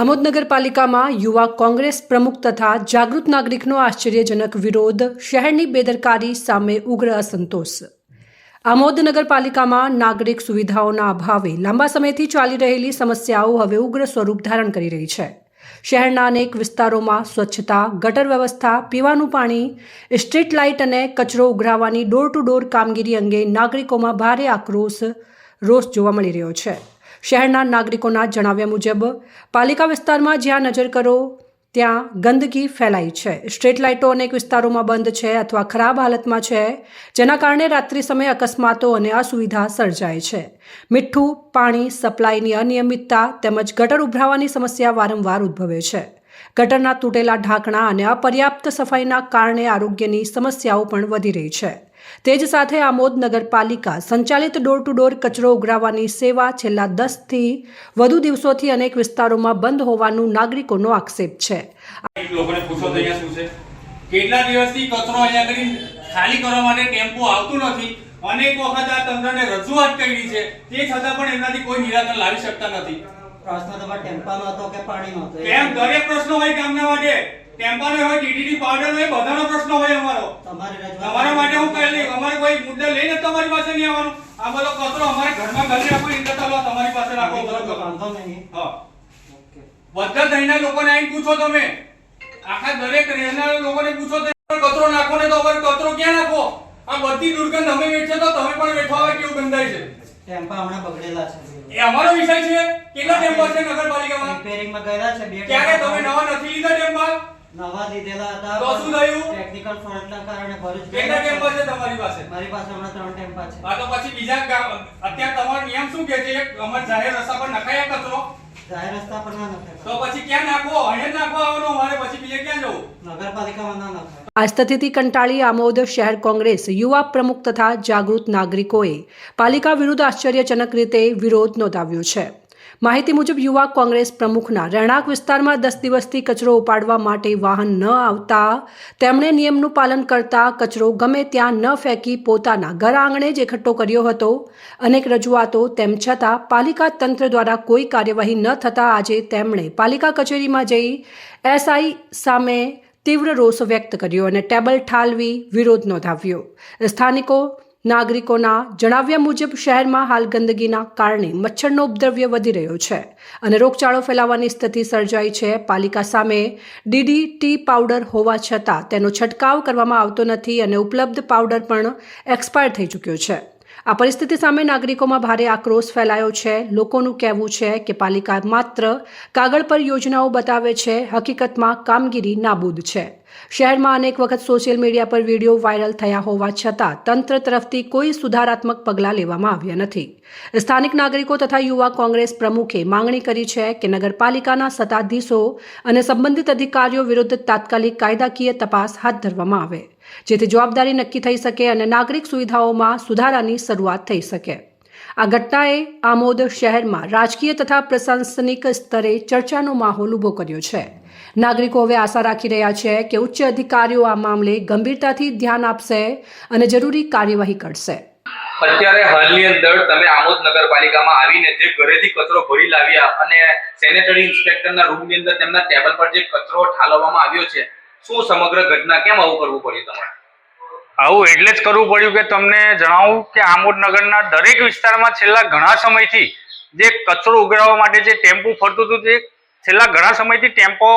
આમોદ નગરપાલિકામાં યુવા કોંગ્રેસ પ્રમુખ તથા જાગૃત નાગરિકનો આશ્ચર્યજનક વિરોધ શહેરની બેદરકારી સામે ઉગ્ર અસંતોષ. આમોદ નગરપાલિકામાં નાગરિક સુવિધાઓના અભાવે લાંબા સમયથી ચાલી રહેલી સમસ્યાઓ હવે ઉગ્ર સ્વરૂપ ધારણ કરી રહી છે. શહેરના અનેક વિસ્તારોમાં સ્વચ્છતા, ગટર વ્યવસ્થા, પીવાનું પાણી, સ્ટ્રીટ લાઇટ અને કચરો ઉઘરાવવાની ડોર ટુ ડોર કામગીરી અંગે નાગરિકોમાં ભારે આક્રોશ રોષ જોવા મળી રહ્યો છે. શહેરના નાગરિકોના જણાવ્યા મુજબ, પાલિકા વિસ્તારમાં જ્યાં નજર કરો, ત્યાં ગંદકી ફેલાઈ છે. સ્ટ્રીટ લાઇટો અનેક વિસ્તારોમાં બંધ છે અથવા ખરાબ હાલતમાં છે, જેના કારણે રાત્રિ સમયે અકસ્માતો અને અસુવિધા સર્જાય છે. મીઠું, પાણી, સપ્લાયની અનિયમિતતા તેમજ ગટર ઉભરાવાની સમસ્યા વારંવાર ઉદ્ભવે છે. ગટરના તૂટેલા ઢાંકણા અને અપર્યાપ્ત સફાઈના કારણે આરોગ્યની સમસ્યાઓ પણ વધી રહી છે. તે જ સાથે આમોદ નગરપાલિકા સંચાલિત ડોર ટુ ડોર કચરો ઉઘરાવવાની સેવા છેલ્લા દસથી વધુ દિવસોથી અનેક વિસ્તારોમાં બંધ હોવાનું નાગરિકોનો આક્ષેપ છે. લોકોને પૂછો તો અહીંયા શું છે? કેટલા દિવસથી કચરો અહીંયા કરી ખાલી કરવા માટે ટેમ્પો આવતું નથી. અનેક વખત આ તંત્રને રજૂઆત કરી છે. તે છતાં પણ એમનાથી કોઈ નિરાકરણ લાવી શકતા નથી. પ્રશ્ન તમારા ટેમ્પાનો હતો કે પાણીનો હતો? એમ દરેક પ્રશ્ન હોય ગામના માટે. ટેમ્પાનો હોય ડીડીટી પાવડર હોય બધાનો પ્રશ્ન હોય અમારો. તમારી તમારા માટે હું કહી લઈ અમારે કોઈ મુદ્દા લઈને તમારી પાસે નહીં આવવાનું. આ બધો કચરો અમારે ઘરમાં ઘરે રાખો ઇન્દ્ર તલવા તમારી પાસે રાખો. બધો વાંધો નહીં. હા. બધા થઈને લોકોને આવીને પૂછો તમે. આખા દરેક રહેનારા લોકોને પૂછો તો કચરો નાખો ને તો અમારે કચરો ક્યાં નાખો આ બધી દુર્ગંધ અમે વેઠે તો તમે પણ વેઠો આવે કેવું ગંધાય છે? ટેમ્પા હમણાં બગડેલા છે. એ અમારો વિષય છે. કેટલા ટેમ્પા છે નગરપાલિકામાં? રિપેરિંગમાં ગયેલા છે બે ક્યારે તમે નવા નથી લીધા ટેમ્પા? નવા લીધેલા હતા તો શું થયું? ટેકનિકલ ફોલ્ટના કારણે ભરૂચ કેટલા ટેમ્પા છે તમારી પાસે? મારી પાસે હમણાં ત્રણ ટેમ્પા છે. આ તો પછી બીજા ગામ અત્યારે તમારો નિયમ શું કહે છે? અમાર જાહેર રસ્તા પર નખાયા કચરો? જાહેર રસ્તા પર ના નખાય. તો પછી ક્યાં નાખવો? અહીં નાખવા આવવાનો અમારે પછી બીજે ક્યાં જવું? નગરપાલિકામાં ના નખાય. આ સ્થિતિથી કંટાળી આમોદ શહેર કોંગ્રેસ યુવા પ્રમુખ તથા જાગૃત નાગરિકોએ પાલિકા વિરુદ્ધ આશ્ચર્યજનક રીતે વિરોધ નોંધાવ્યો છે. માહિતી મુજબ યુવા કોંગ્રેસ પ્રમુખના રહેણાંક વિસ્તારમાં દસ દિવસથી કચરો ઉપાડવા માટે વાહન ન આવતા, તેમણે નિયમનું પાલન કરતા કચરો ગમે ત્યાં ન ફેંકી પોતાના ઘર આંગણે જ એકઠો કર્યો હતો. અનેક રજૂઆતો તેમ છતાં પાલિકા તંત્ર દ્વારા કોઈ કાર્યવાહી ન થતાં આજે તેમણે પાલિકા કચેરીમાં જઈ એસઆઈ સામે તીવ્ર રોષ વ્યક્ત કર્યો અને ટેબલ ઠાલવી વિરોધ નોંધાવ્યો. સ્થાનિકો નાગરિકોના જણાવ્યા મુજબ શહેરમાં હાલ ગંદકીના કારણે મચ્છરનો ઉપદ્રવ્ય વધી રહ્યો છે અને રોગચાળો ફેલાવાની સ્થિતિ સર્જાઈ છે. પાલિકા સામે ડીડીટી પાવડર હોવા છતાં તેનો છંટકાવ કરવામાં આવતો નથી અને ઉપલબ્ધ પાવડર પણ એક્સપાયર થઈ ચૂક્યો છે. આ પરિસ્થિતિ સામે નાગરિકોમાં ભારે આક્રોશ ફેલાયો છે. લોકોનું કહેવું છે કે પાલિકા માત્ર કાગળ પર યોજનાઓ બતાવે છે. હકીકતમાં કામગીરી નાબૂદ છે. શહેરમાં અનેક વખત સોશિયલ મીડિયા પર વીડિયો વાયરલ થયા હોવા છતાં તંત્ર તરફથી કોઈ સુધારાત્મક પગલાં લેવામાં આવ્યા નથી. સ્થાનિક નાગરિકો તથા યુવા કોંગ્રેસ પ્રમુખે માંગણી કરી છે કે નગરપાલિકાના સત્તાધીશો અને સંબંધિત અધિકારીઓ વિરુદ્ધ તાત્કાલિક કાયદાકીય તપાસ હાથ ધરવામાં આવે, જેથી જવાબદારી નક્કી થઈ શકે અને નાગરિક સુવિધાઓમાં સુધારાની શરૂઆત થઈ શકે. આ ઘટનાએ આમોદ શહેરમાં રાજકીય તથા પ્રશાસનિક સ્તરે ચર્ચાનો માહોલ ઊભો કર્યો છે. નાગરિકો હવે આશા રાખી રહ્યા છે કે ઉચ્ચ અધિકારીઓ આ મામલે ગંભીરતાથી ધ્યાન આપશે અને જરૂરી કાર્યવાહી કરશે. અત્યારે હાલની અંદર તમે આમોદ નગરપાલિકામાં આવીને જે ઘરેથી કચરો ભરી લાવ્યા અને સેનેટરી ઇન્સ્પેક્ટરના રૂમની અંદર તેમના ટેબલ પર જે કચરો ઠાલવવામાં આવ્યો છે, શું સમગ્ર ઘટના કેમ આવું કરવું પડ્યું તમારે? આવું એટલે જ કરવું પડ્યું કે તમને જણાવું કે આમોદ નગરના દરેક વિસ્તારમાં છેલ્લા ઘણા સમયથી જે કચરો ઉઘરાવવા માટે જે ટેમ્પો ફરતું હતું તે છેલ્લા ઘણા સમયથી ટેમ્પો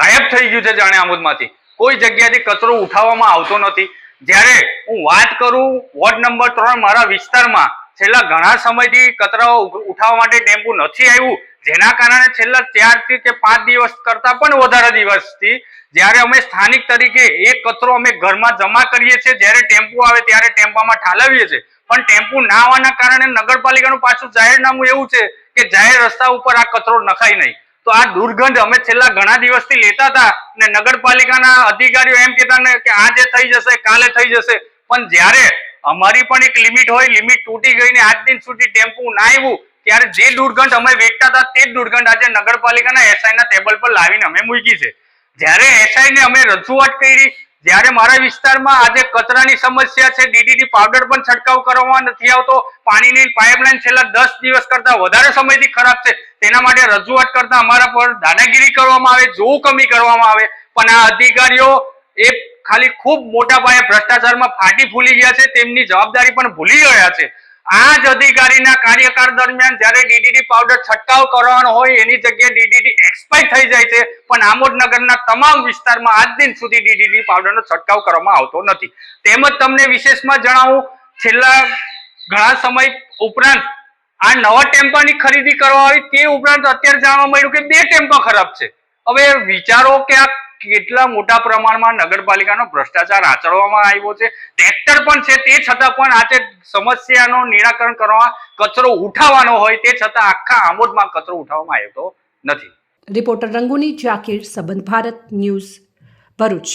ગાયબ થઈ ગયું છે જાણે આમોદમાંથી. કોઈ જગ્યાથી કચરો ઉઠાવવામાં આવતો નથી. જ્યારે હું વાત કરું વોર્ડ નંબર ત્રણ મારા વિસ્તારમાં, છેલ્લા ઘણા સમયથી કચરાઓ ઉઠાવવા માટે ટેમ્પો નથી આવ્યું જેના કારણે છેલ્લા ચારથી કે પાંચ દિવસ કરતા પણ વધારે દિવસથી જ્યારે અમે સ્થાનિક તરીકે એ કચરો અમે ઘરમાં જમા કરીએ છીએ, જ્યારે ટેમ્પો આવે ત્યારે ટેમ્પામાં ઠાલવીએ છીએ. પણ ટેમ્પો ના આવવાના કારણે નગરપાલિકાનું પાછું જાહેરનામું એવું છે કે જાહેર રસ્તા ઉપર આ કચરો નખાય નહીં. તો આ દુર્ગંધ અમે છેલ્લા ઘણા દિવસથી લેતા હતા ને નગરપાલિકાના અધિકારીઓ એમ કહેતા ને કે આજે થઈ જશે, કાલે થઈ જશે. પણ જ્યારે અમારી પણ એક લિમિટ હોય, લિમિટ તૂટી ગઈ ને આજ દિન સુધી ટેમ્પો ના આવ્યું ત્યારે જે દુર્ગંધ અમે વેચતા હતા તે જ દુર્ગંધ આજે નગરપાલિકાના એસઆઈ ના ટેબલ પર લાવીને અમે મૂકી છે. જ્યારે એસઆઈ ને અમે રજૂઆત કરી, જ્યારે મારા વિસ્તારમાં આજે કચરાની સમસ્યા છે ડીડીટી પાવડર પણ છંટકાવ કરવામાં નથી આવતો, પાણીની પાઇપલાઇન છેલ્લા દસ દિવસ કરતા વધારે સમયથી ખરાબ છે, તેના માટે રજૂઆત કરતા અમારા પર દાદાગીરી કરવામાં આવે જો કમી કરવામાં આવે, પણ આ અધિકારીઓ એ ખાલી ખૂબ મોટા પાયે ભ્રષ્ટાચારમાં ફાટી ફૂલી ગયા છે, તેમની જવાબદારી પણ ભૂલી ગયા છે. આ જ અધિકારીના કાર્યકાળ દરમિયાન જ્યારે ડીડીટી પાવડર છંટકાવ કરવાનો હોય, એની જગ્યાએ ડીડીટી એક્સપાયર થઈ જાય છે. પણ આમોદનગરના તમામ વિસ્તારમાં આજ દિન સુધી ડીડીટી પાવડરનો છંટકાવ કરવામાં આવતો નથી. તેમજ તમને વિશેષમાં જણાવું, છેલ્લા ઘણા સમય ઉપરાંત આ નવા ટેમ્પાની ખરીદી કરવા આવી તે ઉપરાંત અત્યારે જાણવા મળ્યું કે બે ટેમ્પા ખરાબ છે. હવે વિચારો કે આ કેટલા મોટા પ્રમાણમાં નગરપાલિકાનો ભ્રષ્ટાચાર આચરવામાં આવ્યો છે? ટ્રેક્ટર પણ છે, તે છતાં પણ આજે સમસ્યાનો નિરાકરણ કરવા કચરો ઉઠાવવાનો હોય તે છતાં આખા આમોદમાં કચરો ઉઠાવવામાં આવ્યો નથી. રિપોર્ટર રંગુની, જાકીર, સંબંધ ભારત ન્યૂઝ ભરૂચ.